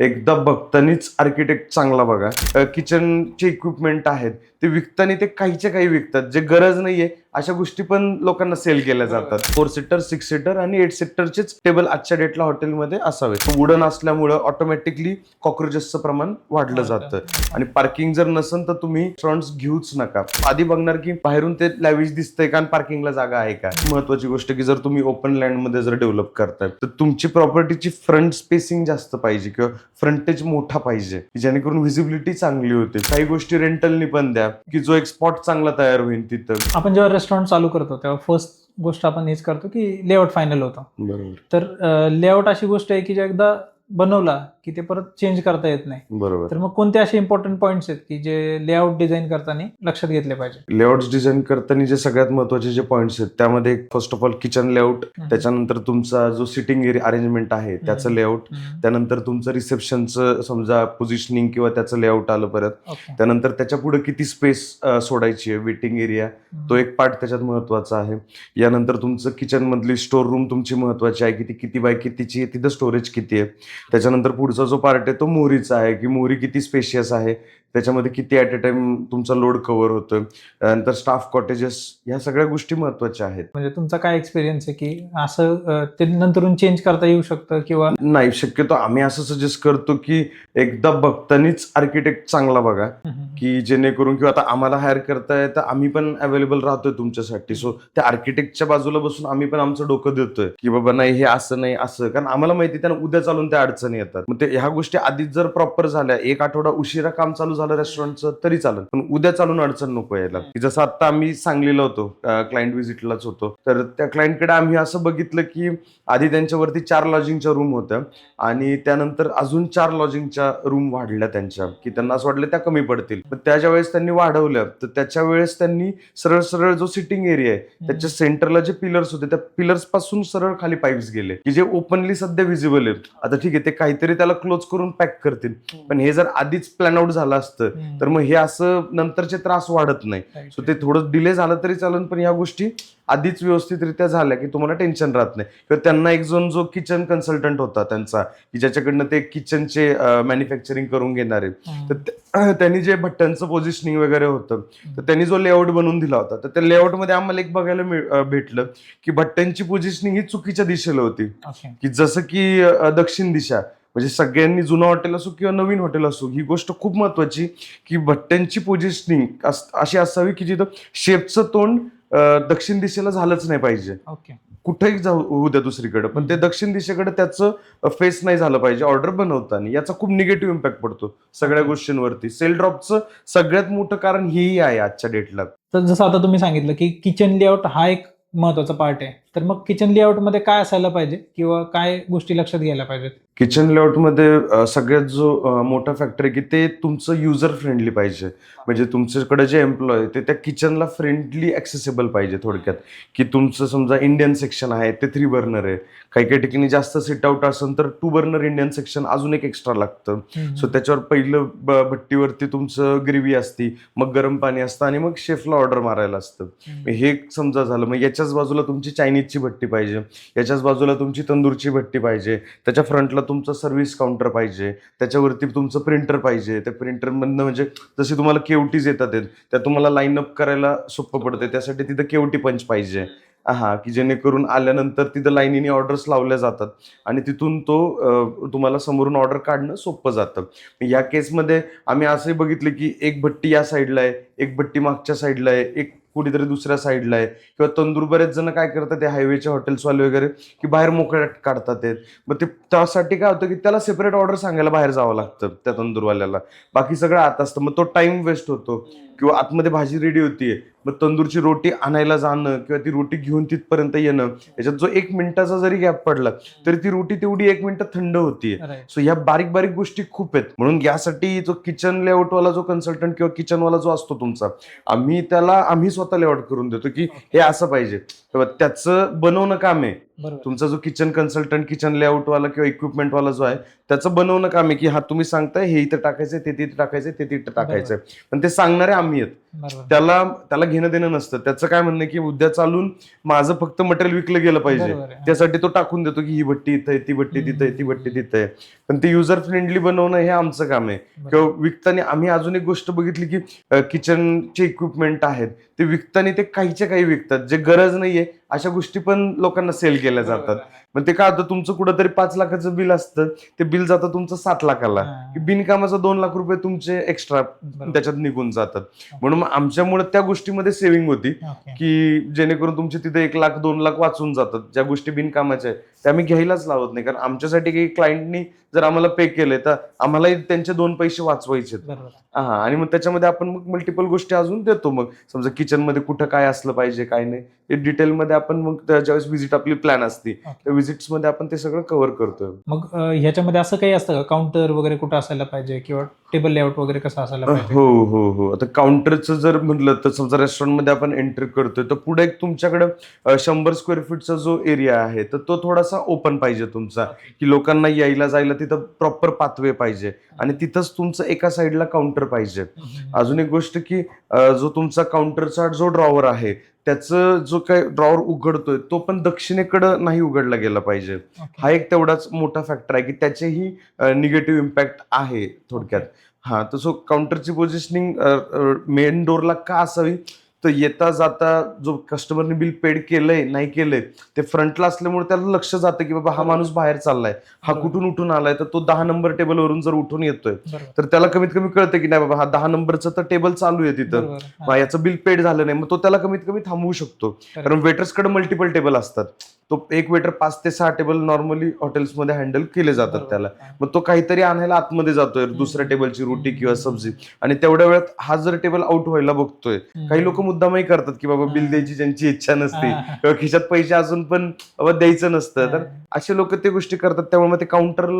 एकदा बघतानीच आर्किटेक्ट चांगला बघा. किचनचे इक्विपमेंट आहेत ते विकताना ते काहीच्या काही विकतात. जे गरज नाहीये अशा गोष्टी पण लोकांना सेल केल्या जातात. फोर सीटर सिक्स सीटर आणि एट सीटरचेच टेबल आजच्या डेटला हॉटेलमध्ये असावे. वुडन असल्यामुळं ऑटोमॅटिकली कॉक्रोचेसचं प्रमाण वाढलं जातं. आणि पार्किंग जर नसेल तर तुम्ही रेस्टॉरंट घेऊच नका. आधी बघणार की बाहेरून ते लॅविश दिसतंय का पार्किंगला जागा आहे का? महत्वाची गोष्ट की जर तुम्ही ओपन लँडमध्ये जर डेव्हलप करताय तर तुमची प्रॉपर्टीची फ्रंट स्पेसिंग जास्त पाहिजे किंवा फ्रंटेज मोठा पाहिजे जेणेकरून व्हिजिबिलिटी चांगली होते. काही गोष्टी रेंटलनी पण द्या की जो एक स्पॉट चांगला तयार होईल तिथं. आपण जेव्हा रेस्टॉरंट चालू करतो. तेव्हा फर्स्ट गोष्ट आपण हेच करतो की लेआउट फायनल होतं. बरोबर. तर लेआउट अशी गोष्ट आहे की जे एकदा बनवला की ते परत चेंज करता येत नाही. बरोबर. तर मग कोणते असे इम्पॉर्टंट पॉईंट्स आहेत की जे लेआउट डिझाईन करताना लक्षात घेतले पाहिजे? लेआउट डिझाईन करताना जे सगळ्यात महत्त्वाचे जे पॉईंट्स आहेत त्यामध्ये first of all kitchen layout त्याच्यानंतर तुमचा जो सिटिंग एरिया अरेंजमेंट आहे त्याचं लेआउट. त्यानंतर तुमचं रिसेप्शनचं समजा पोझिशनिंग किंवा त्याचं लेआउट आलं परत त्यानंतर त्याच्या पुढे किती स्पेस सोडायची आहे वेटिंग एरिया तो एक पार्ट त्याच्यात महत्त्वाचा आहे. यानंतर तुमचं किचन मधली स्टोर रूम तुमची महत्वाची आहे की ती किती बाय कितीची आहे तिथं स्टोरेज किती आहे. त्याच्यानंतर पुढचा जो पार्ट आहे तो मोहरीचा आहे की मोहरी किती स्पेशियस आहे? त्याच्यामध्ये किती ॲट अ टाइम तुमचा लोड कव्हर होतोय. त्यानंतर स्टाफ कॉटेजेस ह्या सगळ्या गोष्टी महत्त्वाच्या आहेत. म्हणजे तुमचा काय एक्सपिरियन्स आहे की असं ते नंतरून चेंज करता येऊ शकतं किंवा? नाही शक्यतो आम्ही असं सजेस्ट करतो की एकदा बघतानीच आर्किटेक्ट चांगला बघा. की जेणेकरून किंवा आता आम्हाला हायर करताय तर आम्ही पण अवेलेबल राहतोय तुमच्यासाठी. सो त्या आर्किटेक्टच्या बाजूला बसून आम्ही पण आमचं डोकं देतोय. की बाबा नाही हे असं नाही असं. कारण आम्हाला माहिती आहे, त्यांना उद्या चालून त्या अडचणी येतात. मग ते ह्या गोष्टी आधीच जर प्रॉपर झाल्या एक आठवडा उशिरा काम चालू झालं रेस्टॉरंटचं तरी चालेल. पण उद्या चालून अडचण नको यायला. की जसं आता आम्ही सांगलीला होतो क्लायंट व्हिजिटलाच होतो. तर त्या क्लायंटकडे आम्ही असं बघितलं की आधी त्यांच्यावरती चार लॉजिंगच्या रूम होत्या. आणि त्यानंतर अजून चार लॉजिंगच्या रूम वाढल्या त्यांच्या. की त्यांना असं वाटलं त्या कमी पडतील. पण त्याच्या वेळेस त्यांनी वाढवल्या तर त्याच्या वेळेस त्यांनी सरळ सरळ जो सिटिंग एरिया आहे त्याच्या सेंटरला जे पिलर्स होते त्या पिलर्सपासून सरळ खाली पाईप्स गेले. की जे ओपनली सध्या विजिबल आहे आता ठीक आहे ते काहीतरी त्याला क्लोज करून पॅक करतील. पण हे जर आधीच प्लॅन आउट झालं असतं तर मग हे असं नंतरचे त्रास वाढत नाही. सो ते थोडं डिले झालं तरी चालेल पण या गोष्टी आधीच व्यवस्थितरित्या झाल्या की तुम्हाला टेन्शन राहत नाही. किंवा त्यांना एक जण जो किचन कन्सल्टंट होता त्यांचा की ज्याच्याकडनं ते किचनचे मॅन्युफॅक्चरिंग करून घेणार आहे तर त्या- त्यांनी जे भट्ट्यांचं पोझिशनिंग वगैरे होतं तर त्यांनी जो लेआउट बनवून दिला होता. तर त्या लेआउटमध्ये आम्हाला एक बघायला भेटलं की भट्ट्यांची पोझिशनिंग ही चुकीच्या दिशेला होती. की जसं की दक्षिण दिशा म्हणजे सगळ्यांनी जुनं हॉटेल असो किंवा नवीन हॉटेल असो ही गोष्ट खूप महत्वाची की भट्ट्यांची पोझिशनिंग अशी असावी की जिथं शेपचं तोंड दक्षिण दिशेला झालंच नाही पाहिजे. ओके. कुठेही जाऊ होऊ द्या दुसरीकडे. पण ते दक्षिण दिशेकडे त्याचं फेस नाही झालं पाहिजे ऑर्डर बनवताना याचा खूप निगेटिव्ह इम्पॅक्ट पडतो सगळ्या गोष्टींवरती. सेल ड्रॉपचं सगळ्यात मोठं कारण हेही आहे आजच्या डेटला तर जसं आता तुम्ही सांगितलं की किचन लेआउट हा एक महत्त्वाचा पार्ट आहे. तर मग किचन लेआउटमध्ये काय असायला पाहिजे? किंवा काय गोष्टी लक्षात घ्यायला पाहिजेत? किचन लेआउटमध्ये सगळ्यात जो मोठा फॅक्टर आहे की ते तुमचं युजर फ्रेंडली पाहिजे. म्हणजे तुमच्याकडे जे एम्प्लॉय ते त्या किचनला फ्रेंडली ॲक्सेसिबल पाहिजे थोडक्यात. की तुमचं समजा इंडियन सेक्शन आहे ते थ्री बर्नर आहे. काही काही ठिकाणी जास्त सिट आउट असेल तर टू बर्नर इंडियन सेक्शन अजून एक एक्स्ट्रा लागतं. सो त्याच्यावर पहिलं भट्टीवरती तुमचं ग्रेव्ही असती मग गरम पाणी असतं आणि मग शेफला ऑर्डर मारायला असतं. हे समजा झालं. मग याच्याच बाजूला तुमची चायनीजची भट्टी पाहिजे. याच्याच बाजूला तुमची तंदूरची भट्टी पाहिजे. त्याच्या फ्रंटला तुमचं सर्व्हिस काउंटर पाहिजे. त्याच्यावरती तुमचं प्रिंटर पाहिजे. त्या प्रिंटरमधनं म्हणजे जशी तुम्हाला केवटीज येतात त्या तुम्हाला लाईन अप करायला सोपं पडते. त्यासाठी तिथं केवटी पंच पाहिजे. हा की जेणेकरून आल्यानंतर तिथं लाईनीने ऑर्डर्स लावल्या जातात. आणि तिथून तो तुम्हाला समोरून ऑर्डर काढणं सोपं जातं. या केसमध्ये आम्ही असंही बघितलं की एक भट्टी या साईडला आहे एक भट्टी मागच्या साईडला आहे एक कुठेतरी दुसऱ्या साईडला आहे. किंवा तंदूर बरेच जण काय करतात ते हायवेचे हॉटेल्सवाले वगैरे की बाहेर मोकळ्या काढतात आहेत मग ते त्यासाठी काय होतं की त्याला सेपरेट ऑर्डर सांगायला बाहेर जावं लागतं त्या तंदूरवाल्याला. बाकी सगळं आत असतं. मग तो टाइम वेस्ट होतो. किंवा आतमध्ये भाजी रेडी होतीये मग तंदूरची रोटी आणायला जाणं किंवा ती रोटी घेऊन तिथपर्यंत येणं याच्यात जो एक मिनिटाचा जरी गॅप पडला तरी ती रोटी तेवढी एक मिनिट थंड होतीये राईट सो ह्या बारीक बारीक गोष्टी खूप आहेत. म्हणून यासाठी जो किचन लेआउटवाला जो कन्सल्टंट किंवा किचनवाला जो असतो तुमचा आम्ही त्याला आम्ही स्वतः लेआउट करून देतो की हे असं पाहिजे. त्याचं बनवणं काम आहे. तुमचा जो किचन कन्सल्टंट किचन लेआउटवाला किंवा इक्विपमेंटवाला जो आहे त्याचं बनवणं काम आहे की हा तुम्ही सांगताय हे इथं टाकायचंय ते तिथे टाकायचंय ते तिथं टाकायचंय. पण ते सांगणारे आम्ही आहेत. त्याला त्याला घेणं देणं नसतं. त्याचं काय म्हणणं की उद्या चालून माझं फक्त मटेरियल विकलं गेलं पाहिजे. त्यासाठी तो टाकून देतो की ही भट्टी इथं ती भट्टी तिथं आहे ती भट्टी तिथं आहे. पण ते युजर फ्रेंडली बनवणं हे आमचं काम आहे. किंवा विकताना आम्ही अजून एक गोष्ट बघितली की किचनचे इक्विपमेंट आहेत. ते विकताना ते काहीच्या काही विकतात. जे गरज नाहीये अशा गोष्टी पण लोकांना सेल केल्या जातात. मग ते काय होतं तुमचं कुठंतरी पाच लाखाचं बिल असतं. ते बिल जातं तुमचं सात लाखाला. की बिनकामाचं दोन लाख रुपये तुमचे एक्स्ट्रा. त्याच्यात निघून जातात. म्हणून आमच्यामुळे त्या गोष्टीमध्ये सेव्हिंग होती. की जेणेकरून तुमचे तिथे एक लाख दोन लाख वाचून जातात. ज्या गोष्टी बिनकामाच्या आहेत त्या आम्ही घ्यायलाच लावत नाही. कारण आमच्यासाठी काही क्लायंटनी जर आम्हाला पे केले तर आम्हालाही त्यांचे दोन पैसे वाचवायचे. हा आणि मग त्याच्यामध्ये आपण मग मल्टिपल गोष्टी अजून देतो मग. समजा किचनमध्ये कुठं काय असलं पाहिजे काय नाही. ते डिटेलमध्ये आपण मग ज्यावेळेस व्हिजिट आपली प्लॅन असते ओके. त्या व्हिजिट्समध्ये आपण ते सगळं कव्हर करतोय. मग ह्याच्यामध्ये असं काही असतं का? काउंटर वगैरे कुठं असायला पाहिजे किंवा टेबल लेआउट वगैरे कसं असायला पाहिजे? हो हो हो. आता काउंटरचं जर म्हटलं तर समजा रेस्टॉरंटमध्ये आपण एंट्री करतोय तर पुढे एक तुमच्याकडे शंभर स्क्वेअर फीटचा जो एरिया आहे तर तो थोडासा ओपन पाहिजे तुमचा. की लोकांना यायला जायला तिथं प्रॉपर पाथवे पाहिजे. आणि तिथंच तुमचं एका साईडला काउंटर पाहिजे. अजून एक गोष्ट की जो तुमचा काउंटरचा जो ड्रॉवर आहे त्याचं जो काय ड्रॉवर उघडतोय तो पण दक्षिणेकडं नाही उघडला गेला पाहिजे. ओके. हा एक तेवढाच मोठा फॅक्टर आहे की त्याचेही निगेटिव्ह इम्पॅक्ट आहे थोडक्यात. हा तर सो काउंटरची पोझिशनिंग मेन डोरला का असावी? तर येता जाता जो कस्टमरने बिल पेड केलंय नाही केलंय ते फ्रंटला असल्यामुळे त्याला लक्ष जातं की बाबा हा माणूस बाहेर चाललाय. हा. कुठून उठून आलाय? तर तो दहा नंबर टेबलवरून जर उठून येतोय. तर त्याला कमीत कमी कळतं की नाही बाबा हा दहा नंबरचं तर टेबल चालू आहे तिथं. याचं बिल पेड झालं नाही मग तो त्याला कमीत कमी थांबवू शकतो. कारण वेटर्सकडे मल्टिपल टेबल असतात. तो एक वेटर पाच ते सहा टेबल नॉर्मली हॉटेल्समध्ये हँडल केले जातात. त्याला. मग तो काहीतरी आणायला आतमध्ये जातोय दुसऱ्या टेबलची रोटी किंवा सब्जी आणि तेवढ्या वेळात हा जर टेबल आउट व्हायला बघतोय. काही लोक मुद्दामही करतात की बाबा बिल. द्यायची ज्यांची इच्छा नसते. किंवा खिशात पैसे असून पण बाबा द्यायचं नसतं तर. असे लोक ते गोष्टी करतात त्यामुळे मग ते काउंटर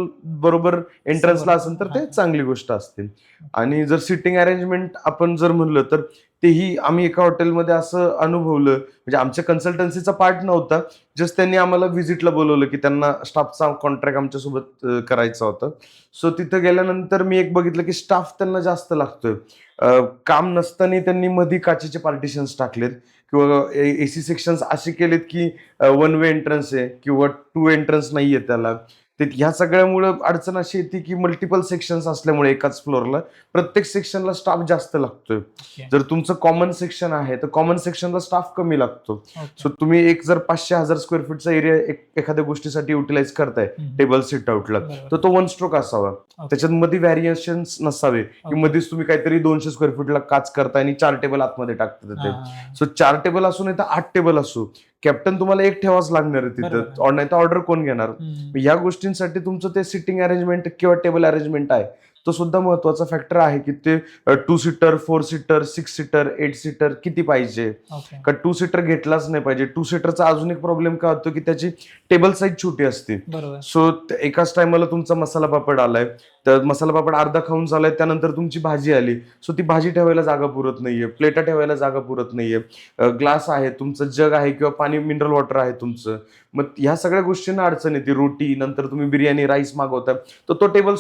बरोबर एंट्रन्सला. असेल तर ते. चांगली गोष्ट असते आणि जर सिटिंग अरेंजमेंट आपण जर म्हणलं तर तेही आम्ही एका हॉटेलमध्ये असं अनुभवलं. म्हणजे आमच्या कन्सल्टन्सीचा पार्ट नव्हता. जस्ट त्यांनी आम्हाला व्हिजिटला बोलवलं की त्यांना स्टाफचा कॉन्ट्रॅक्ट आमच्यासोबत करायचा होता. सो तिथं गेल्यानंतर मी एक बघितलं की स्टाफ त्यांना जास्त लागतोय. काम नसताना त्यांनी मध्ये काचेचे पार्टिशन्स टाकलेत. किंवा एसी सेक्शन्स असे केलेत की वन वे एंट्रन्स आहे किंवा टू एंट्रन्स नाहीये त्याला. ते ह्या सगळ्यामुळं अडचण अशी येते की मल्टिपल सेक्शन्स असल्यामुळे एकाच फ्लोअरला प्रत्येक सेक्शनला स्टाफ जास्त लागतोय ओके. जर तुमचं कॉमन सेक्शन आहे तर कॉमन सेक्शनला स्टाफ कमी लागतो. सो तुम्ही एक जर पाचशे हजार स्क्वेअर फीटचा एरिया एखाद्या गोष्टीसाठी युटिलाइज करताय. टेबल सिट आउटला. तर तो वन स्ट्रोक असावा त्याच्यात मध्ये व्हॅरिएशन्स नसावे की. मध्येच तुम्ही काहीतरी दोनशे स्क्वेअर फीटला काच करताय आणि चार टेबल आतमध्ये टाकता ते. सो चार टेबल असू नाही तर आठ टेबल असू कॅप्टन तुम्हाला एक ठेवाच लागणार आहे. तिथं नाही तर ऑर्डर कोण घेणार. या गोष्टींसाठी तुमचं ते सिटिंग अरेंजमेंट किंवा टेबल अरेंजमेंट आहे तो सुद्धा महत्त्वाचा फॅक्टर आहे की ते two seater four seater six seater eight seater किती पाहिजे. का टू सीटर घेतलाच नाही पाहिजे. टू सीटरचा अजून एक प्रॉब्लेम काय होतो की त्याची टेबल साईज छोटी असते. सो एकाच टायमाला तुमचा मसाला पापड आलाय. तर मसाला पापड अर्धा खाऊन झालाय त्यानंतर तुमची भाजी आली. सो ती भाजी ठेवायला जागा पुरत नाहीये. प्लेटा ठेवायला जागा पुरत नाहीये. ग्लास आहे तुमचं जग आहे किंवा पाणी मिनरल वॉटर आहे तुमचं. मग ह्या सगळ्या गोष्टींना अडचण येते. रोटी नंतर तुम्ही बिर्याणी राईस मागवता. तर तो टेबल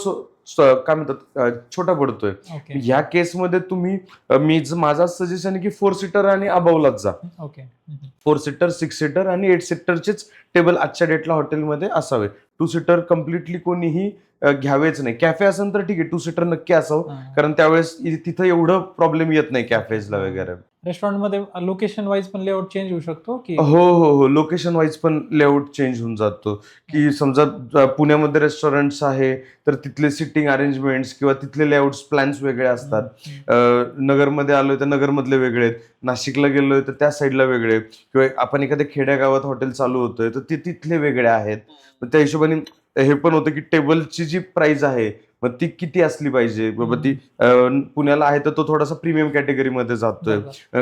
काय म्हणतात छोटा पडतोय. ह्या केसमध्ये तुम्ही मी माझा सजेशन आहे की फोर सीटर आणि अबावलाच जा. फोर सीटर सिक्स सीटर आणि एट सीटरचेच टेबल आजच्या डेटला हॉटेलमध्ये असावे. टू सीटर कम्प्लिटली कोणीही घ्यावेच नाही. कॅफे असेल तर ठीक आहे टू सीटर नक्की असावं. कारण त्यावेळेस तिथं एवढं प्रॉब्लेम येत नाही कॅफेजला वगैरे. रेस्टॉरंटमध्ये लोकेशन वाईज पण लेआउट चेंज होऊ शकतो की हो हो हो. लोकेशन वाईज पण लेआउट चेंज होऊन जातो. की समजा पुण्यामध्ये रेस्टॉरंट्स आहे तर तिथले सिटिंग अरेंजमेंट्स किंवा तिथले लेआउट्स प्लॅन्स वेगळे असतात. हम्म. अ, नगरमध्ये आलोय तर नगरमधले वेगळे आहेत. नाशिकला गेलोय तर त्या साईडला वेगळे. किंवा आपण एखाद्या खेड्यागावात हॉटेल चालू होतोय तर ते तिथले वेगळे आहेत. मग त्या हिशोबाने हे पण होतं की टेबलची जी प्राइस आहे मग ती किती असली पाहिजे? बाबा ती पुण्याला आहे तर तो थोडासा प्रीमियम कॅटेगरीमध्ये जातोय.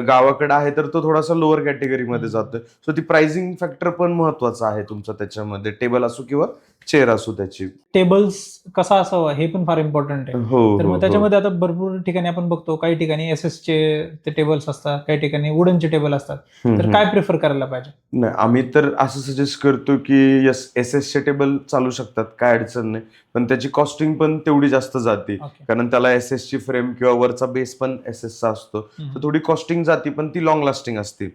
गावाकडे आहे तर तो थोडासा लोअर कॅटेगरीमध्ये जातोय. सो ती प्राइसिंग फॅक्टर पण महत्त्वाचा आहे तुमचा त्याच्यामध्ये. टेबल असो किंवा चेअर असो त्याची. टेबल्स कसा असावा हे पण फार इम्पॉर्टंट आहे. हो तर हो, मग हो. त्याच्यामध्ये आता भरपूर ठिकाणी आपण बघतो काही ठिकाणी एस एस चे ते टेबल्स असतात काही ठिकाणी वुडनचे टेबल असतात. तर. काय प्रिफर करायला पाहिजे? नाही आम्ही तर असं सजेस्ट करतो की एस एस एसचे टेबल चालू शकतात काय अडचण नाही. पण त्याची कॉस्टिंग पण तेवढी जास्त जाते. कारण त्याला एस एस ची फ्रेम किंवा वरचा बेस पण एस एस चा असतो. तर थोडी कॉस्टिंग जाते पण ती लॉंग लास्टिंग असते.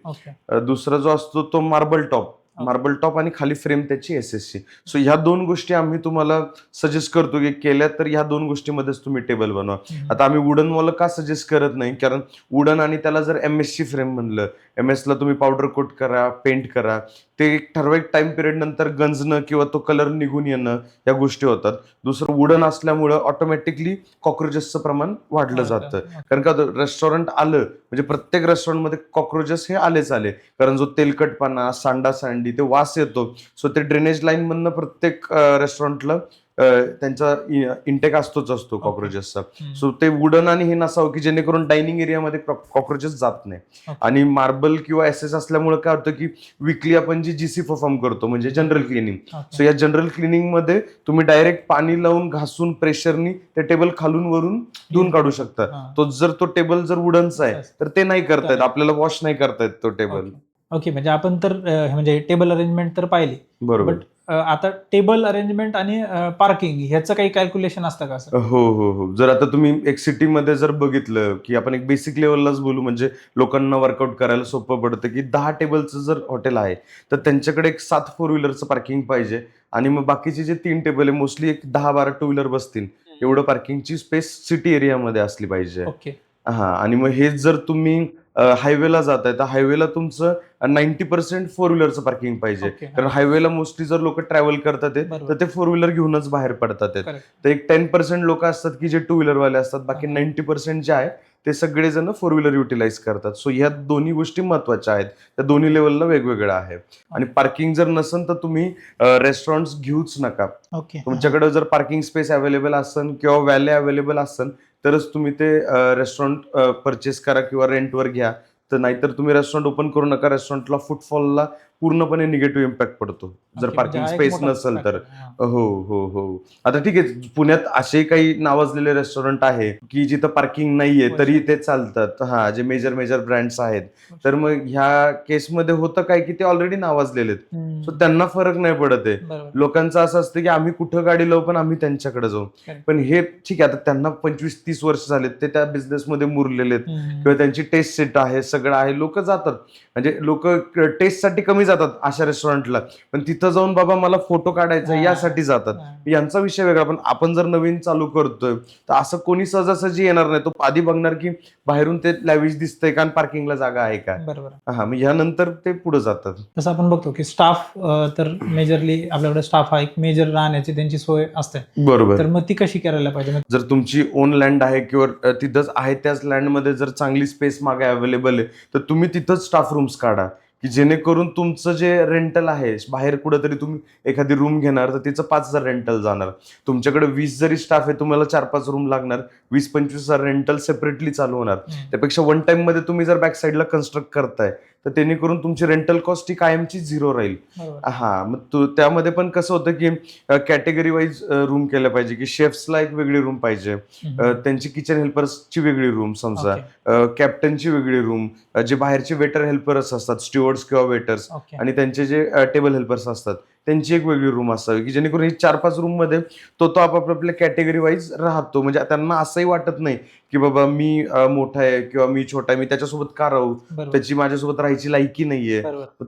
दुसरा जो असतो तो मार्बल टॉप. मार्बल टॉप आणि खाली फ्रेम त्याची एस एस ची सो ह्या दोन गोष्टी आम्ही तुम्हाला सजेस्ट करतो की केल्या तर ह्या दोन गोष्टीमध्येच तुम्ही टेबल बनवा. आता आम्ही वुडन वाला का सजेस्ट करत नाही? कारण वुडन आणि त्याला जर एम एस ची फ्रेम म्हणलं एम एस ला तुम्ही पावडर कोट करा पेंट करा ते एक ठराविक टाइम पिरियड नंतर गंजणं किंवा तो कलर निघून येणं या गोष्टी होतात. दुसरं वुडन असल्यामुळं ऑटोमॅटिकली कॉक्रोचेसचं प्रमाण वाढलं जातं. कारण का रेस्टॉरंट आलं म्हणजे प्रत्येक रेस्टॉरंटमध्ये कॉक्रोचेस हे आलेच आले. कारण जो तेलकटपणा सांडा सांडी ते वास येतो. सो ते ड्रेनेज लाईन मधनं प्रत्येक रेस्टॉरंटला त्यांचा इंटेक असतोच असतो कॉक्रोचेसचा सो ते वुडन आणि हे नसावं की जेणेकरून डायनिंग एरियामध्ये कॉक्रोचेस जात नाही. आणि मार्बल किंवा एस एस असल्यामुळे काय होतं की विकली आपण जी जीसी परफॉर्म करतो म्हणजे जनरल क्लिनिंग सो या जनरल क्लिनिंगमध्ये तुम्ही डायरेक्ट पाणी लावून घासून प्रेशरनी ते टेबल खालून वरून धुवून काढू शकता. तो जर तो टेबल जर वुडनचा आहे तर ते नाही करतायत. आपल्याला वॉश नाही करतायत तो टेबल ओके म्हणजे आपण तर अं, म्हणजे टेबल अरेंजमेंट तर पाहिली. बरोबर. बट आता टेबल अरेंजमेंट आणि पार्किंग ह्याचं काही कॅल्क्युलेशन असतं का सर? हो हो हो. जर आता तुम्ही एक सिटीमध्ये जर बघितलं की आपण एक बेसिक लेवललाच बोलू म्हणजे लोकांना वर्कआउट करायला सोपं पडतं की दहा टेबलचं जर हॉटेल आहे तर त्यांच्याकडे एक सात फोर व्हीलरचं पार्किंग पाहिजे आणि मग बाकीचे जे तीन टेबल आहे मोस्टली एक दहा बारा टू व्हीलर बसतील. एवढं पार्किंगची स्पेस सिटी एरियामध्ये असली पाहिजे. ओके. हा आणि मग हेच जर तुम्ही हायवेला जाताय तर हायवेला तुमचं नाईन्टी पर्सेंट फोर व्हीलरचं पार्किंग पाहिजे. कारण हायवेला मोस्टली जर लोक ट्रॅव्हल करतात. तर ते फोर व्हीलर घेऊनच बाहेर पडतात. तर एक टेन पर्सेंट लोक असतात की जे टू व्हीलरवाले असतात बाकी. नाईन्टी पर्सेंट जे आहे ते सगळेजण फोर व्हीलर युटिलाइज करतात. सो ह्या दोन्ही गोष्टी महत्त्वाच्या आहेत. त्या दोन्ही लेवलला वेगवेगळं आहे. आणि पार्किंग जर नसेल तर तुम्ही रेस्टॉरंट घेऊच नका. तुमच्याकडे जर पार्किंग स्पेस अवेलेबल असेल किंवा व्हॅले अवेलेबल असेल तरच तुम्ही ते रेस्टॉरंट परचेस करा किंवा रेंटवर घ्या. तर नाहीतर तुम्ही रेस्टॉरंट ओपन करू नका. रेस्टॉरंटला फुटफॉलला पूर्णपणे निगेटिव्ह इम्पॅक्ट पडतो. जर पार्किंग म्हणजे स्पेस नसेल तर. हा. हो हो आता ठीक आहे पुण्यात असे काही नावाजलेले रेस्टॉरंट आहे की जिथं पार्किंग नाहीये. तरी ते चालतात. हा जे मेजर मेजर ब्रँड्स आहेत. तर मग ह्या केसमध्ये होतं काय की ते ऑलरेडी नावाजलेले आहेत. सो त्यांना फरक नाही पडत आहे. लोकांचं असं असतं की आम्ही कुठं गाडी लावू पण आम्ही त्यांच्याकडे जाऊ. पण हे ठीक आहे आता त्यांना पंचवीस तीस वर्ष झालेत ते त्या बिझनेसमध्ये मुरलेले आहेत. किंवा त्यांची टेस्ट सेट आहे सगळं आहे लोक जातात. म्हणजे लोक टेस्टसाठी कमी जातात. अशा रेस्टॉरंटला पण तिथं जाऊन बाबा मला फोटो काढायचा. यासाठी जातात. यांचा विषय वेगळा पण आपण जर नवीन चालू करतोय तर असं कोणी सहजासहजी येणार नाही. तो आधी बघणार की बाहेरून ते लॅविश दिसतंय का पार्किंगला जागा आहे का? बरोबर. हा मग ह्यानंतर ते पुढे जातात. तसं आपण बघतो की स्टाफ तर मेजरली आपल्याकडे स्टाफ हा एक मेजर राहण्याची त्यांची सोय असते. बरोबर. तर मग ती कशी करायला पाहिजे? जर तुमची ओन लँड आहे किंवा तिथंच आहे त्याच लँडमध्ये जर चांगली स्पेस मागे अवेलेबल आहे तर तुम्ही तिथंच स्टाफ रूम्स काढा. की जेणेकरून तुमचं जे रेंटल आहे बाहेर कुठेतरी तुम्ही एखादी रूम घेणार तर तिचं पाच हजार रेंटल जाणार. तुमच्याकडे वीस जरी स्टाफ आहे तुम्हाला चार पाच रूम लागणार. वीस पंचवीस हजार रेंटल सेपरेटली चालू होणार. त्यापेक्षा वन टाइममध्ये तुम्ही जर बॅक साईडला कन्स्ट्रक्ट करताय तर जेणेकरून तुमची रेंटल कॉस्ट ही कायमची झिरो राहील. हा मग त्यामध्ये पण कसं होतं की कॅटेगरी वाईज रूम केलं पाहिजे की शेफ्सला एक वेगळी रूम पाहिजे. त्यांची किचन हेल्पर्सची वेगळी रूम समजा. कॅप्टनची वेगळी रूम जे बाहेरचे वेटर हेल्पर्स असतात स्टिवर्ड्स किंवा वेटर्स आणि त्यांचे जे टेबल हेल्पर्स असतात. त्यांची एक वेगळी रूम असावी की जेणेकरून ही चार पाच रूममध्ये तो तो आपापल्या कॅटेगरी वाईज राहतो. म्हणजे त्यांना असंही वाटत नाही की बाबा मी मोठा आहे किंवा मी छोटा आहे मी त्याच्यासोबत का राहू? त्याची माझ्यासोबत राहायची लायकी नाहीये.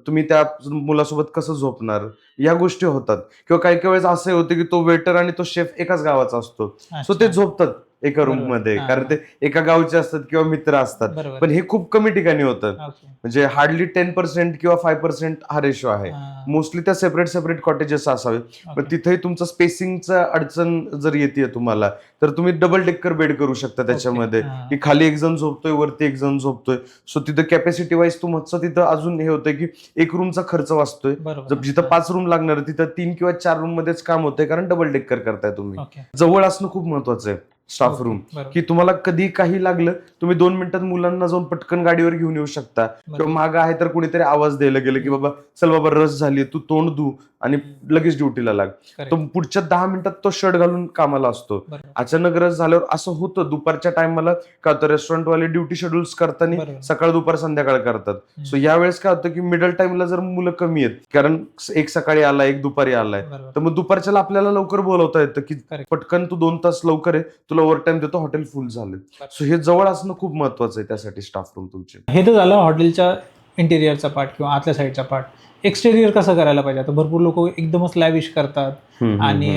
तुम्ही त्या मुलासोबत कसं झोपणार? या गोष्टी होतात. किंवा काही काही वेळेस असं होतं की तो वेटर आणि तो शेफ एकाच गावाचा असतो. सो ते. झोपतात. एका रूम. मध्ये. कारण ते एका गावचे असतात किंवा मित्र असतात. पण हे खूप कमी ठिकाणी होतं. म्हणजे हार्डली टेन पर्सेंट किंवा फाय पर्सेंट हा रेशो आहे. मोस्टली त्या सेपरेट सेपरेट कॉटेजेस असावे. पण. तिथेही तुमचं स्पेसिंगचं अडचण जर येते तुम्हाला तर तुम्ही डबल डेकर बेड करू शकता त्याच्यामध्ये. की खाली एक जण झोपतोय वरती एक जण झोपतोय. सो तिथं कॅपॅसिटी वाईज तुमचं तिथं अजून हे होतंय की एक रूमचा खर्च वाचतोय. जिथं पाच रूम लागणार तिथं तीन किंवा चार रूम मध्येच काम होतंय कारण डबल डेकर करताय तुम्ही. जवळ असणं खूप महत्वाचं आहे. स्टाफ रूम बरोबर. की तुम्हाला कधी काही लागलं तुम्ही दोन मिनिटात मुलांना जाऊन पटकन गाडीवर घेऊन येऊ शकता किंवा. मागं आहे तर कुणीतरी आवाज द्यायला गेलं की बाबा चल बाबा रस झाली तू तोंड धू आणि लगेच ड्युटीला लाग. तो पुढच्या दहा मिनिटात तो शर्ट घालून कामाला असतो. अचानक रस झाल्यावर असं होतं दुपारच्या टायमाला का होतं रेस्टॉरंटवाले ड्युटी शेड्यूल्स करताना. सकाळ दुपार संध्याकाळ करतात. सो यावेळेस काय होतं की मिडल टाइमला जर मुलं कमी आहेत कारण एक सकाळी आला एक दुपारी आलाय. तर मग दुपारच्याला आपल्याला लवकर बोलवता येतं की. पटकन तू दोन तास लवकर आहे तुला ओव्हर टाइम देतो हॉटेल फुल झालं सो हे जवळ असणं खूप महत्वाचं आहे त्यासाठी स्टाफ रूम तुमचे. हे तर झालं हॉटेलच्या इंटेरियरचा पार्ट किंवा आतल्या साईडचा पार्ट एक्सटेरियर कसं करायला पाहिजे? आता भरपूर लोक एकदमच लॅविश करतात. आणि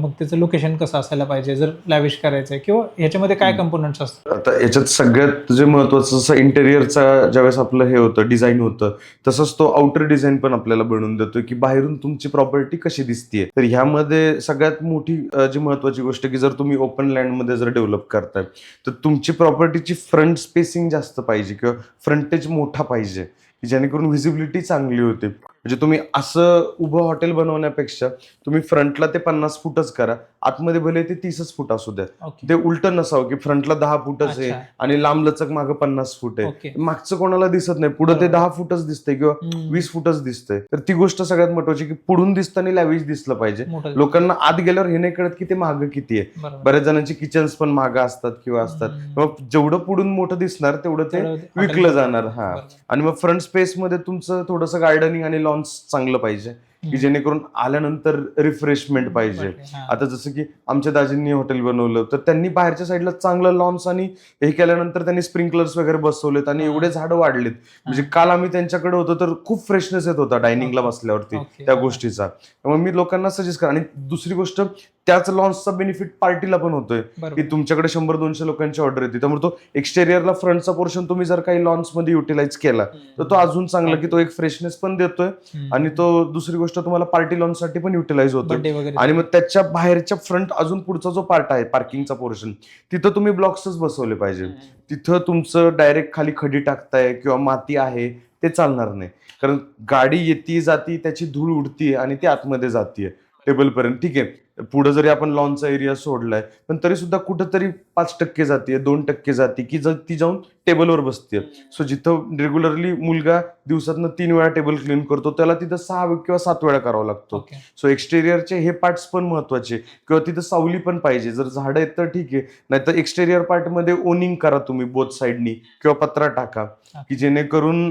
मग त्याचं लोकेशन कसं असायला पाहिजे? जर लॅविश करायचंय किंवा ह्याच्यामध्ये काय कंपोनंट्स असतात? आता याच्यात सगळ्यात जे महत्वाचं जसं इंटेरियरचा ज्यावेळेस आपलं हे होतं डिझाईन होतं तसंच तो आउटर डिझाईन पण आपल्याला बनवून देतो की बाहेरून तुमची प्रॉपर्टी कशी दिसतीये. तर ह्यामध्ये सगळ्यात मोठी जी महत्वाची गोष्ट की जर तुम्ही ओपन लँडमध्ये जर डेव्हलप करताय तर तुमची प्रॉपर्टीची फ्रंट स्पेसिंग जास्त पाहिजे किंवा फ्रंटेज मोठा पाहिजे. जेणेकरून व्हिजिबिलिटी चांगली होते. म्हणजे तुम्ही असं उभं हॉटेल बनवण्यापेक्षा तुम्ही फ्रंटला ते पन्नास फुटच करा. आतमध्ये भले ते तीसच फूट असू द्या. ते उलट नसावं की फ्रंटला दहा फुटच आहे. आणि लांब लचक मागं पन्नास फूट आहे. मागचं कोणाला दिसत नाही. पुढे ते. दहा फुटच दिसतंय किंवा. वीस फुटच दिसतंय. तर ती गोष्ट सगळ्यात महत्वाची की पुढून दिसताना लॅविश दिसलं पाहिजे. लोकांना आत गेल्यावर हे नाही कळत की ते मागं किती आहे. बऱ्याच जणांची किचन्स पण मागं असतात किंवा असतात. मग जेवढं पुढून मोठं दिसणार तेवढं ते विकलं जाणार. हा. आणि मग फ्रंट स्पेस मध्ये तुमचं थोडंसं गार्डनिंग आणि लॉन्स चांगलं पाहिजे. की. जेणेकरून आल्यानंतर रिफ्रेशमेंट पाहिजे. आता जसं की आमच्या दाजींनी हॉटेल बनवलं तर त्यांनी बाहेरच्या साईडला चांगलं लॉन्स आणि हे केल्यानंतर त्यांनी स्प्रिंकलर्स वगैरे बसवलेत आणि. एवढे झाडं वाढलेत म्हणजे काल आम्ही त्यांच्याकडे होतो तर खूप फ्रेशनेस येत होता डायनिंगला. बसल्यावरती. त्या गोष्टीचा त्यामुळे मी लोकांना सजेस्ट कर आणि दुसरी गोष्ट त्याच लॉन्सचा बेनिफिट पार्टीला पण होतोय की. तुमच्याकडे शंभर दोनशे लोकांची ऑर्डर येते त्यामुळे तो एक्सटेरियरला फ्रंटचा पोर्शन तुम्ही जर काही लॉन्समध्ये युटिलाइज केला तर तो अजून चांगला की तो एक फ्रेशनेस पण देतोय. आणि तो दुसरी गोष्ट तुम्हाला पार्टी लॉन्च साठी पण युटिलाइज वगैरे आणि मग त्याच्या बाहेरच्या फ्रंट अजून पुढचा जो पार्ट आहे पार्किंगचा पोर्शन तिथं तुम्ही ब्लॉक्सच बसवले पाहिजे. तिथं तुमचं डायरेक्ट खाली खडी टाकताय किंवा माती आहे ते चालणार नाही. कारण गाडी येते जाती त्याची धूळ उडतीये आणि ती आतमध्ये जातीये. टेबल पर्यंत ठीक आहे. पुढे जरी आपण लॉनचा एरिया सोडलाय पण तरी सुद्धा कुठंतरी पाच टक्के जाते दोन टक्के जाते की जर ती जाऊन टेबलवर बसते. सो जिथं रेग्युलरली मुलगा दिवसातनं तीन वेळा टेबल क्लीन करतो त्याला तिथं सहा किंवा सात वेळा करावा लागतो. सो एक्सटेरियरचे हे पार्ट्स पण महत्त्वाचे. किंवा तिथं सावली पण पाहिजे. जर झाडं आहेत तर ठीक आहे. नाहीतर एक्सटेरियर पार्टमध्ये ओनिंग करा तुम्ही बोथ साईडनी किंवा पत्रा टाका. की जेणेकरून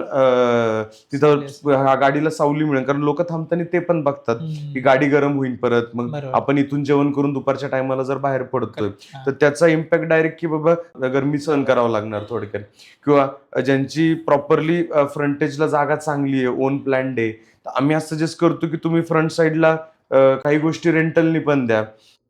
तिथं गाडीला सावली मिळेल. कारण लोक थांबताना ते पण बघतात. की गाडी गरम होईल परत. मग. आपण इथून जेवण करून दुपारच्या टायमाला जर बाहेर पडतोय. तर त्याचा इम्पॅक्ट डायरेक्ट की बाबा गरमी सहन करावं लागणार थोडक्यात. किंवा ज्यांची प्रॉपरली फ्रंटेजला जागा चांगली आहे ओन प्लॅन्ड आहे तर आम्ही असं सजेस्ट करतो की तुम्ही फ्रंट साईडला काही गोष्टी रेंटलनी पण द्या.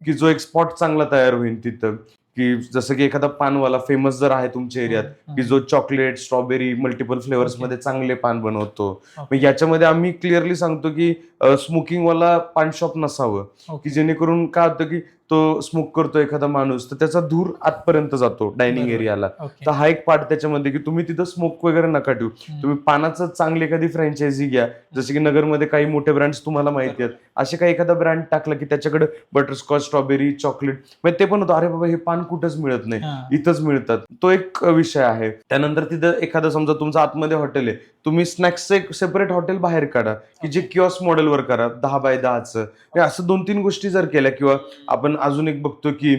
की जो एक स्पॉट चांगला तयार होईल तिथं. की जसं की एखादा पानवाला फेमस जर आहे तुमच्या एरियात की जो चॉकलेट स्ट्रॉबेरी मल्टिपल फ्लेवर्स. मध्ये चांगले पान बनवतो. याच्यामध्ये आम्ही क्लिअरली सांगतो की स्मोकिंगवाला पान शॉप नसावं. की. जेणेकरून काय होतं की तो स्मोक करतो एखादा माणूस तर त्याचा धूर आतपर्यंत जातो डायनिंग. एरियाला. तर हा एक पार्ट त्याच्यामध्ये की तुम्ही तिथं स्मोक वगैरे नका ठेवू. तुम्ही पानाचं चांगली एखादी फ्रँचायझी घ्या. जसे की नगरमध्ये काही मोठे ब्रँड्स तुम्हाला माहिती आहेत. असे काही एखादा ब्रँड टाकला की त्याच्याकडे बटरस्कॉच स्ट्रॉबेरी चॉकलेट म्हणजे ते पण होतं. अरे बाबा हे पान कुठंच मिळत नाही. इथंच मिळतात. तो एक विषय आहे. त्यानंतर तिथं एखादं समजा तुमचं आतमध्ये हॉटेल आहे. तुम्ही स्नॅक्सचं एक सेपरेट हॉटेल बाहेर काढा. की जे किऑस मॉडेलवर करा दहा बाय दहाचं असं दोन तीन गोष्टी जर केल्या किंवा आपण अजून एक बघतो की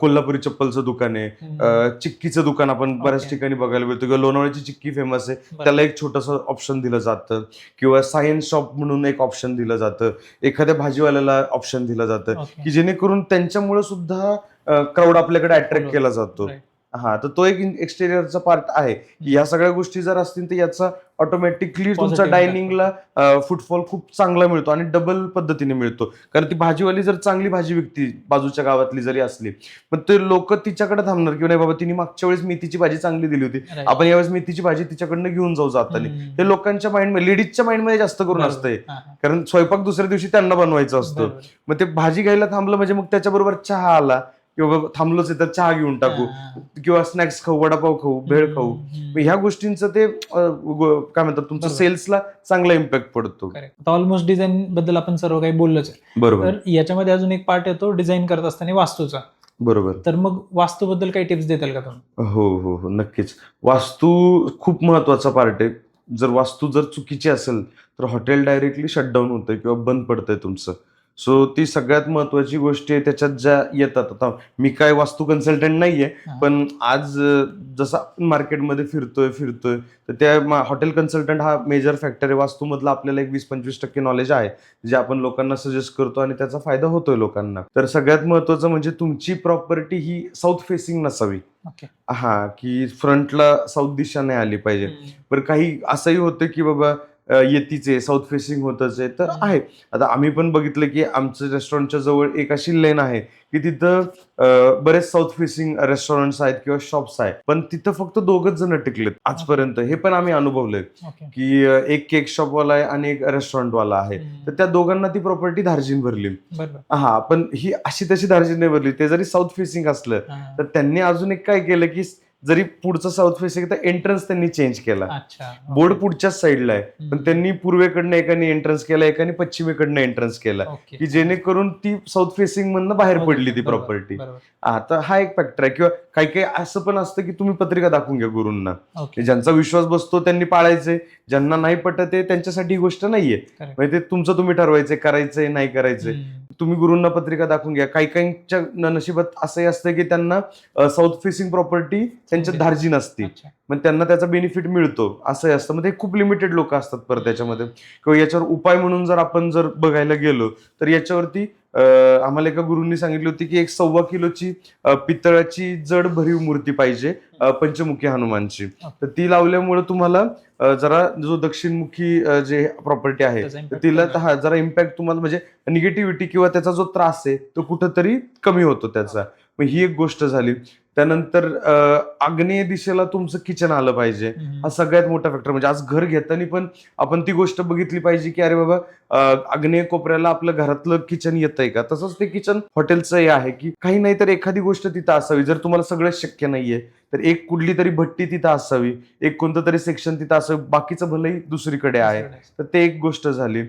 कोल्हापुरी चप्पलचं दुकान आहे चिक्कीचं दुकान आपण बऱ्याच. ठिकाणी बघायला मिळतो किंवा लोणावळ्याची चिक्की फेमस आहे. त्याला एक छोटंसं ऑप्शन दिलं जातं किंवा सायन्स शॉप म्हणून एक ऑप्शन दिलं जातं एखाद्या भाजीवाल्याला ऑप्शन दिलं जातं. की जेणेकरून त्यांच्यामुळे सुद्धा क्राऊड आपल्याकडे अट्रॅक्ट. केला जातो. हा तर तो एक एक्सटेरियरचा पार्ट आहे की या सगळ्या गोष्टी जर असतील तर याचा ऑटोमॅटिकली तुमचा Positive डायनिंगला फुटफॉल खूप चांगला मिळतो आणि डबल पद्धतीने मिळतो कारण ती भाजीवाली जर चांगली भाजी विकती बाजूच्या गावातली जरी असली पण ते लोक तिच्याकडे थांबणार की नाही बाबा तिने मागच्या वेळेस मेथीची भाजी चांगली दिली होती. आपण यावेळेस मेथीची भाजी तिच्याकडनं घेऊन जाऊ जाताना. हे लोकांच्या माइंडमध्ये लेडीजच्या माइंडमध्ये जास्त करून. असतंय. कारण स्वयंपाक दुसऱ्या दिवशी त्यांना बनवायचा असतो. मग ते भाजी घ्यायला थांबलं म्हणजे मग त्याच्याबरोबर चहा आला किंवा थांबलोच तर चहा घेऊन टाकू. किंवा स्नॅक्स खाऊ वडापाव खाऊ भेळ खाऊ. ह्या गोष्टींचं ते काय म्हणतात तुमचं. सेल्सला चांगला इम्पॅक्ट पडतो. ऑलमोस्ट डिझाईन बद्दल आपण सर्व काही बोललोच आहे. बरोबर. तर याच्यामध्ये अजून एक पार्ट येतो डिझाईन करत असताना वास्तूचा. बरोबर. तर मग वास्तूबद्दल काही टिप्स देताल का तुम्ही? हो हो हो नक्कीच. वास्तू खूप महत्त्वाचा पार्ट आहे. जर वास्तू जर चुकीची असेल तर हॉटेल डायरेक्टली शटडाऊन होतं किंवा बंद पडतंय तुमचं. सो ती सगळ्यात महत्वाची गोष्ट आहे त्याच्यात ज्या येतात आता मी काय वास्तू कन्सल्टंट नाहीये. पण आज जसं आपण मार्केटमध्ये फिरतोय फिरतोय तर त्या हॉटेल कन्सल्टंट हा मेजर फॅक्टर आहे. वास्तूमधला आपल्याला एक वीस पंचवीस टक्के नॉलेज आहे जे आपण लोकांना सजेस्ट करतो आणि त्याचा फायदा होतोय लोकांना. तर सगळ्यात महत्वाचं म्हणजे तुमची प्रॉपर्टी ही साऊथ फेसिंग नसावी. हा की फ्रंटला साऊथ दिशा नाही आली पाहिजे. पण काही असंही होतं की बाबा येतीचे साऊथ फेसिंग होतच आहे. तर. आहे. आता आम्ही पण बघितलं की आमच्या रेस्टॉरंटच्या जवळ एक अशी लेन आहे की तिथं बरेच साऊथ फेसिंग रेस्टॉरंट्स आहेत किंवा शॉप्स आहेत. पण तिथं फक्त दोघच जण टिकलेत आजपर्यंत. हे पण आम्ही अनुभवलंय की एक केक शॉपवाला आहे आणि एक रेस्टॉरंटवाला आहे. तर त्या दोघांना ती प्रॉपर्टी धार्जिन भरली. हा पण ही अशी तशी धार्जिन नाही भरली. ते जरी साऊथ फेसिंग असलं. तर त्यांनी अजून एक काय केलं की जरी पुढचं साऊथ फेसिंग तर एंट्रन्स त्यांनी चेंज केला. अच्छा बोर्ड पुढच्याच साईडला आहे. पण त्यांनी पूर्वेकडनं एकाने एंट्रन्स केला एकाने पश्चिमेकडनं एंट्रन्स केला. की जेणेकरून ती साऊथ फेसिंग मधनं बाहेर पडली ती प्रॉपर्टी. आता हा एक फॅक्टर आहे. किंवा काही काही असं पण असतं की तुम्ही पत्रिका दाखवून घ्या गुरूंना. ज्यांचा विश्वास बसतो त्यांनी पाळायचे. ज्यांना नाही पटत आहे त्यांच्यासाठी ही गोष्ट नाहीये. म्हणजे ते तुमचं तुम्ही ठरवायचंय करायचंय नाही करायचंय. तुम्ही गुरूंना पत्रिका दाखवून घ्या. काही काहींच्या नशिबात असंही असतं की त्यांना साऊथ फेसिंग प्रॉपर्टी त्यांच्या असते अच्छा. मग त्यांना त्याचा बेनिफिट मिळतो. असंही असतं. मग ते खूप लिमिटेड लोक असतात परत त्याच्यामध्ये. किंवा याच्यावर उपाय म्हणून जर आपण जर बघायला गेलो तर याच्यावरती आम्हाला एका गुरूंनी सांगितली होती की एक सव्वा किलोची पितळाची जड भरीव मूर्ती पाहिजे पंचमुखी हनुमानची. तर ती लावल्यामुळे तुम्हाला जरा जो दक्षिणमुखी जे प्रॉपर्टी आहे तिला हा जरा इम्पॅक्ट तुम्हाला म्हणजे निगेटिव्हिटी किंवा त्याचा जो त्रास आहे तो कुठंतरी कमी होतो त्याचा. मग ही एक गोष्ट झाली. त्यानंतर आग्नेय दिशेला तुमचं किचन आलं पाहिजे. हा सगळ्यात मोठा फॅक्टर म्हणजे आज घर घेताना पण आपण ती गोष्ट बघितली पाहिजे की अरे बाबा आग्नेय कोपऱ्याला आपलं घरातलं किचन येतंय का? तसंच ते किचन हॉटेलचं हे आहे की काही नाही तर एखादी गोष्ट तिथं असावी. जर तुम्हाला सगळं शक्य नाहीये तर एक कुठली तरी भट्टी तिथं असावी एक कोणतं तरी सेक्शन तिथं असावं बाकीचं भलंही दुसरीकडे आहे. तर ते एक गोष्ट झाली.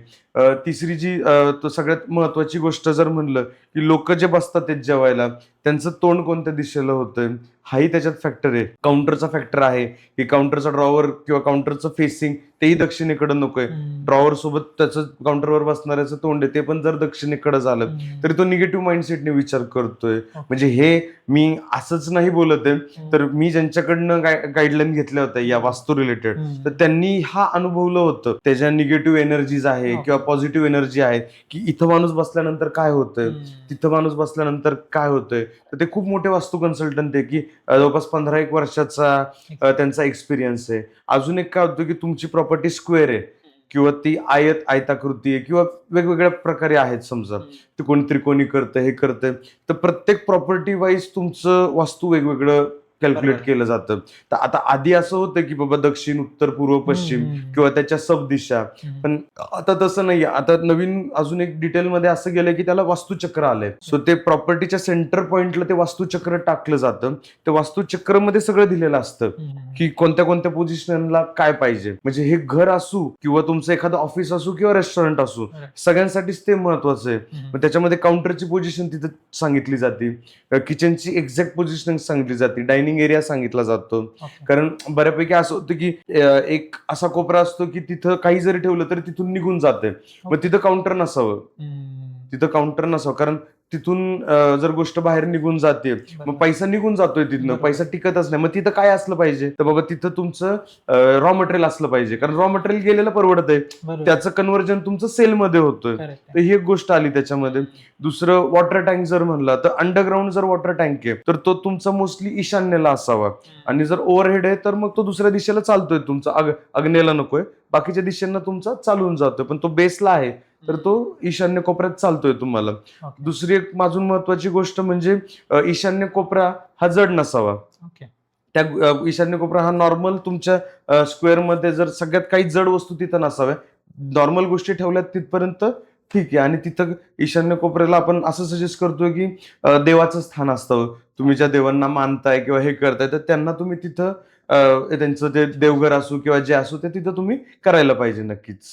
तिसरी जी तो सगळ्यात महत्वाची गोष्ट जर म्हणलं की लोक जे बसतात ते जेवायला त्यांचं तोंड कोणत्या दिशेला होतंय? हाही त्याच्यात फॅक्टर आहे काउंटरचा फॅक्टर आहे की काउंटरचा ड्रॉवर किंवा काउंटरचं फेसिंग तेही दक्षिणेकडे नकोय. ड्रॉवर सोबत त्याचं काउंटरवर बसणाऱ्याचं तोंड आहे ते पण जर दक्षिणेकडे झालं. तरी तो निगेटिव्ह माइंडसेटने विचार करतोय. म्हणजे हे मी असंच नाही बोलत आहे. तर मी ज्यांच्याकडनं गाईडलाईन घेतल्या होत्या या वास्तू रिलेटेड. तर त्यांनी हा अनुभवलं होतं त्याच्या निगेटिव्ह एनर्जीज आहे. किंवा पॉझिटिव्ह एनर्जी आहे की इथं माणूस बसल्यानंतर काय होतंय. तिथं माणूस बसल्यानंतर काय होतंय तर ते खूप मोठे वास्तू कन्सल्टंट आहे की जवळपास पंधरा एक वर्षाचा त्यांचा एक्सपिरियन्स आहे. अजून एक काय होतं की तुमची प्रॉपर्टी स्क्वेअर आहे किंवा ती आयत आयताकृती आहे किंवा वेगवेगळ्या प्रकारे आहेत समजा. ते कोणी त्रिकोणी करतं हे करतंय तर प्रत्येक प्रॉपर्टी वाईज तुमचं वास्तू वेगवेगळं कॅल्क्युलेट. केलं जातं तर आता आधी असं होतं की बाबा दक्षिण उत्तर पूर्व पश्चिम. किंवा त्याच्या सब दिशा. पण आता तसं नाही आता नवीन अजून एक डिटेलमध्ये असं गेलं की त्याला वास्तुचक्र आलंय सो ते प्रॉपर्टीच्या सेंटर पॉइंटला ते वास्तुचक्र टाकलं जातं ते वास्तुचक्रमध्ये सगळं दिलेलं असतं. की कोणत्या कोणत्या पोझिशनला काय पाहिजे म्हणजे हे घर असू किंवा तुमचं एखादं ऑफिस असू किंवा रेस्टॉरंट असू. सगळ्यांसाठीच ते महत्वाचं आहे त्याच्यामध्ये काउंटरची पोझिशन तिथं सांगितली जाते किचनची एक्झॅक्ट पोझिशनिंग सांगितली जाते डायनिंग एरिया सांगितला जातो. कारण बऱ्यापैकी असं होतं की एक असा कोपरा असतो की तिथं काही जरी ठेवलं तरी तिथून निघून जाते मग तिथं काउंटर नसावं. तिथं काउंटर नसावं. कारण तिथून जर गोष्ट बाहेर निघून जाते मग. पैसा निघून जातोय तिथनं. पैसा टिकतच नाही. मग तिथं काय असलं पाहिजे? तर बाबा तिथं तुमचं रॉ मटेरियल असलं पाहिजे. कारण रॉ मटेरियल गेलेलं परवडत आहे. त्याचं कन्व्हर्जन तुमचं सेलमध्ये होतोय. तर ही एक गोष्ट आली त्याच्यामध्ये. दुसरं वॉटर टँक जर म्हणलं तर अंडरग्राऊंड जर वॉटर टँक आहे तर तो तुमचा मोस्टली ईशान्येला असावा. आणि जर ओव्हरहेड आहे तर मग तो दुसऱ्या दिशेला चालतोय. तुमचा अग अग्नेला नकोय. बाकीच्या दिशेनं तुमचा चालून जातोय. पण तो बेसला आहे. तर तो ईशान्य कोपऱ्यात चालतोय तुम्हाला. दुसरी एक अजून महत्वाची गोष्ट म्हणजे ईशान्य कोपरा हा जड नसावा. त्या ईशान्य कोपरा हा नॉर्मल तुमच्या स्क्वेअरमध्ये जर सगळ्यात काही जड वस्तू तिथं नसाव्या नॉर्मल गोष्टी ठेवल्यात तिथपर्यंत ठीक आहे. आणि तिथं ईशान्य कोपऱ्याला आपण असं सजेस्ट करतोय की देवाचं स्थान असतं. तुम्ही ज्या देवांना मानताय किंवा हे करताय तर त्यांना तुम्ही तिथं त्यांचं ते देवघर असू किंवा जे असू ते तिथं तुम्ही करायला पाहिजे नक्कीच.